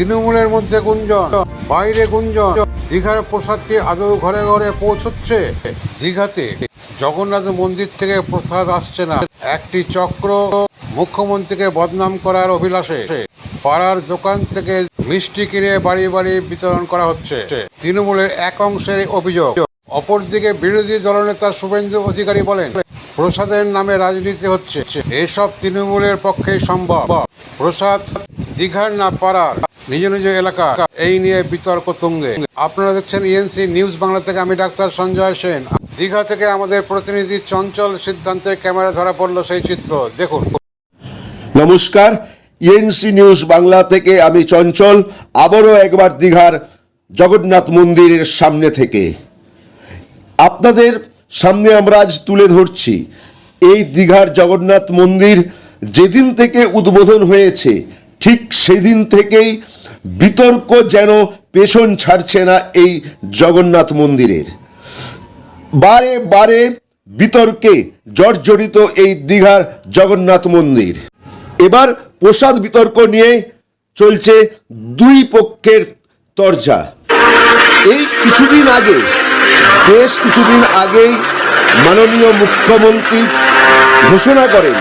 তৃণমূলের মধ্যে গুঞ্জন, বাইরে গুঞ্জন, দীঘার প্রসাদ কি আদৌ ঘরে ঘরে পৌঁছচ্ছে? দীঘাতে জগন্নাথ মন্দির থেকে প্রসাদ আসছে না। একটি চক্র মুখ্যমন্ত্রীকে বদনাম করার অভিলাষে পাড়ার দোকান থেকে মিষ্টি কিনে বাড়ি বাড়ি বিতরণ করা হচ্ছে। তৃণমূলের এক অংশের অভিযোগ, অপরদিকে বিরোধী দলনেতা শুভেন্দু অধিকারী বলেন, প্রসাদের নামে রাজনীতি হচ্ছে। এসব তৃণমূলের পক্ষেই সম্ভব। প্রসাদ দীঘার না পাড়ার। নিজ নিজ এলাকা। এই নিয়ে বিতর্ক তুঙ্গে। আপনারা দেখছেন ইএনসি নিউজ বাংলা থেকে আমি ডাক্তার সঞ্জয় সেন। দীঘা থেকে আমাদের প্রতিনিধি চঞ্চল সিদ্ধান্তের ক্যামেরা ধরা পড়ল সেই চিত্র। দেখুন। নমস্কার। ইএনসি নিউজ বাংলা থেকে আমি চঞ্চল। আবারও একবার দীঘার জগন্নাথ মন্দিরের সামনে থেকে। আপনাদের সামনে আমরা আজ তুলে ধরছি। এই দীঘার জগন্নাথ মন্দির যেদিন থেকে উদ্বোধন হয়েছে, ঠিক সেদিন থেকেই বিতর্ক যেন পেছন ছাড়ছে না এই জগন্নাথ মন্দিরের। বারে বারে বিতর্কে জর্জরিত এই দীঘার জগন্নাথ মন্দির। এবার প্রসাদ বিতর্ক নিয়ে চলছে দুই পক্ষের তরজা। এই কিছুদিন আগে, বেশ কিছুদিন আগেই মাননীয় মুখ্যমন্ত্রী ঘোষণা করেন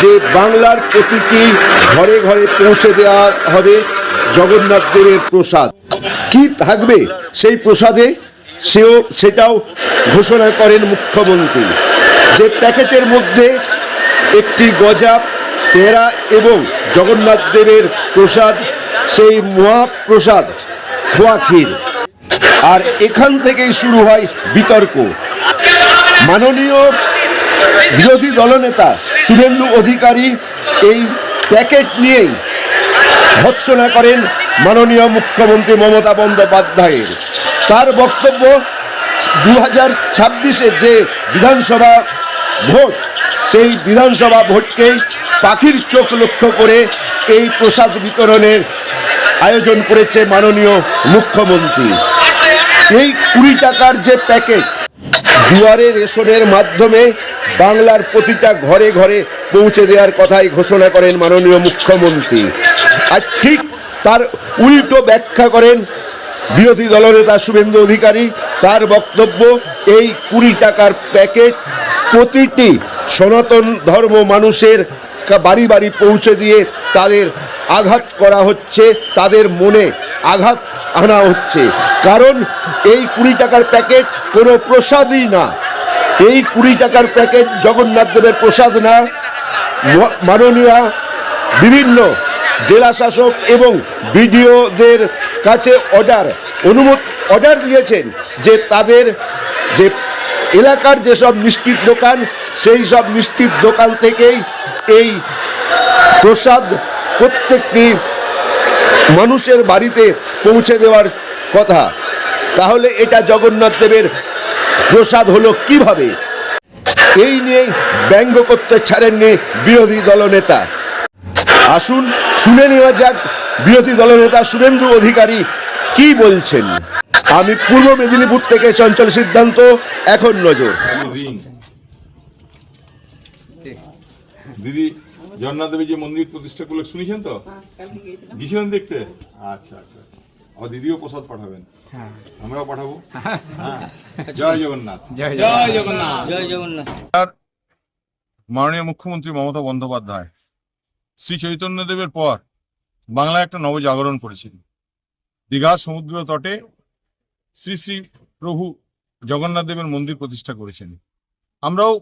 যে বাংলার প্রতিটি ঘরে ঘরে পৌঁছে দেওয়া হবে জগন্নাথ দেবের প্রসাদ। কি থাকবে সেই প্রসাদে? সেও, সেটাও ঘোষণা করেন মুখ্যমন্ত্রী। যে প্যাকেটের মধ্যে একটি গজা পেঁড়া এবং জগন্নাথ দেবের প্রসাদ, সেই মহাপ্রসাদ খোয়া ক্ষীর। আর এখান থেকেই শুরু হয় বিতর্ক। মাননীয় বিরোধী দলনেতা, শুভেন্দু অধিকারী এই প্যাকেট নিয়েই ভৎসনা করেন মাননীয় মুখ্যমন্ত্রী মমতা বন্দ্যোপাধ্যায়ের। তার বক্তব্য দু হাজার ছাব্বিশে যে বিধানসভা ভোট, সেই বিধানসভা ভোটকেই পাখির চোখ লক্ষ্য করে এই প্রসাদ বিতরণের আয়োজন করেছে মাননীয় মুখ্যমন্ত্রী। এই কুড়ি টাকার যে প্যাকেট, দুয়ারে রেশনের মাধ্যমে বাংলার প্রতিটা ঘরে ঘরে পৌঁছে দেওয়ার কথাই ঘোষণা করেন মাননীয় মুখ্যমন্ত্রী। আর ঠিক তার উল্টো ব্যাখ্যা করেন বিরোধী দলনেতা শুভেন্দু অধিকারী। তার বক্তব্য, এই কুড়ি টাকার প্যাকেট প্রতিটি সনাতন ধর্ম মানুষের বাড়ি বাড়ি পৌঁছে দিয়ে তাদের আঘাত করা হচ্ছে, তাদের মনে আঘাত আনা হচ্ছে। কারণ এই কুড়ি টাকার প্যাকেট কোনো প্রসাদই না। এই কুড়ি টাকার প্যাকেট জগন্নাথ দেবের প্রসাদ না। মাননীয় বিভিন্ন জেলা শাসক এবং বিডিওদের কাছে অর্ডার অনুমতি অর্ডার দিয়েছেন যে তাদের যে এলাকার যেসব মিষ্টির দোকান, সেই সব মিষ্টির দোকান থেকেই এই প্রসাদ প্রত্যেকটি মানুষের বাড়িতে পৌঁছে দেওয়ার কথা। তাহলে এটা জগন্নাথ দেবের প্রসাদ হলো কীভাবে? এই নিয়ে ব্যঙ্গ করতে ছাড়েননি বিরোধী দলনেতা। আসুন শুনে নেওয়া যাক বিরোধী দলনেতা শুভেন্দু অধিকারী কি বলছেন? আমি পূর্ব মেদিনীপুর থেকে চঞ্চল সিদ্ধান্ত এখন নজর। দিদি জগন্নাথ যে মন্দির প্রতিষ্ঠা করল শুনেছেন তো? গিয়েছিলেন দেখতে? আচ্ছা আচ্ছা আচ্ছা। ও দিদিও প্রসাদ পাঠাবেন। আমরাও পাঠাবো। হ্যাঁ। জয় জগন্নাথ। জয় জগন্নাথ। জয় জগন্নাথ। মাননীয় মুখ্যমন্ত্রী মমতা বন্দ্যোপাধ্যায় শ্রী চৈতন্যদেবের পর বাংলায় একটা নবজাগরণ করেছিল দীঘা সমুদ্র তটে শ্রী শ্রী প্রভু জগন্নাথ দেবের মন্দির প্রতিষ্ঠা করেছেন। আমরাও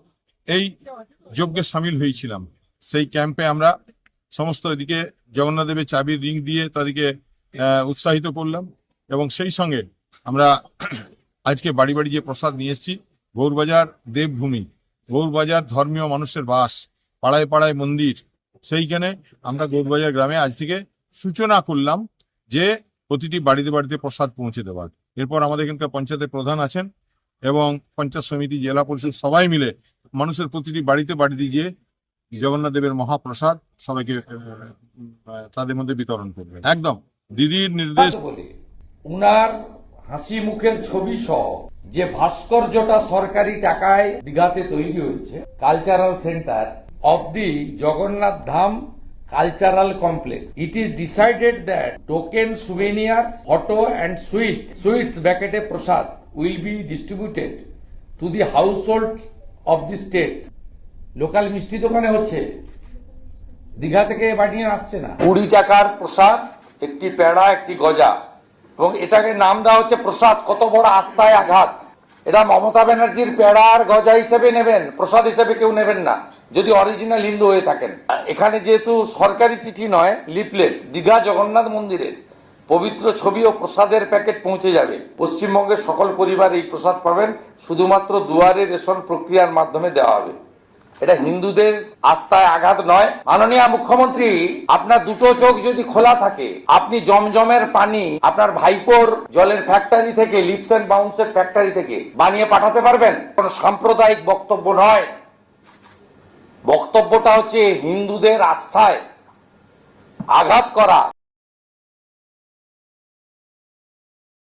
এই যজ্ঞে সামিল হয়েছিলাম। সেই ক্যাম্পে আমরা সমস্ত এদিকে জগন্নাথ দেবের চাবির রিং দিয়ে তাদেরকে উৎসাহিত করলাম এবং সেই সঙ্গে আমরা আজকে বাড়ি বাড়ি যে প্রসাদ নিয়ে এসেছি, গৌরবাজার দেবভূমি। গৌরবাজার ধর্মীয় মানুষের বাস, পাড়ায় পাড়ায় মন্দির সেইখানে আমরা গৌরবাজার গ্রামে আজ থেকে সূচনা করলাম যে প্রতিটি বাড়িতে বাড়িতে প্রসাদ পৌঁছে দেওয়ার। এরপর আমাদের এখানকার পঞ্চায়েতের প্রধান আছেন এবং পঞ্চায়েত সমিতি, জেলা পরিষদ সবাই মিলে মানুষের প্রতিটি বাড়িতে বাড়িতে গিয়ে জগন্নাথ দেবের মহাপ্রসাদ সবাইকে তাদের মধ্যে বিতরণ করবে একদম। দিদির নির্দেশ উনার হাসি মুখের ছবি সহ যে ভাস্কর্যটা সরকারি টাকায় দীঘাতে তৈরি হয়েছে cultural centre of the Jagannath Dham cultural complex. It is decided that token souvenirs, photo and sweet, sweets bucket prasad will be distributed to the household of the state. Local মিষ্টি দোকানে হচ্ছে দীঘা থেকে বানিয়ে আসছে না কুড়ি টাকার প্রসাদ একটি পেড়া একটি গজা এবং এটাকে নাম দেওয়া হচ্ছে প্রসাদ কত বড় আস্থায় আঘাত এটা মমতা ব্যানার্জির পেড়ার গজা হিসেবে নেবেন, প্রসাদ হিসেবে কেউ নেবেন না, যদি অরিজিনাল হিন্দু হয়ে থাকেন। এখানে যেহেতু সরকারি চিঠি নয় লিপলেট দীঘা জগন্নাথ মন্দিরের পবিত্র ছবি ও প্রসাদের প্যাকেট পৌঁছে যাবে। পশ্চিমবঙ্গের সকল পরিবার এই প্রসাদ পাবেন, শুধুমাত্র দুয়ারে রেশন প্রক্রিয়ার মাধ্যমে দেওয়া হবে। এটা হিন্দুদের আস্থায় আঘাত নয়। মাননীয় মুখ্যমন্ত্রী, আপনার দুটো চোখ যদি খোলা থাকে, আপনি জমজমের পানি আপনার ভাইপোর জলের ফ্যাক্টরি থেকে লিপস এন্ড বাউন্সের ফ্যাক্টরি থেকে বানিয়ে পাঠাতে পারবেন? কোন সাম্প্রদায়িক বক্তব্য নয়। বক্তব্যটা হচ্ছে হিন্দুদের আস্থায় আঘাত করা।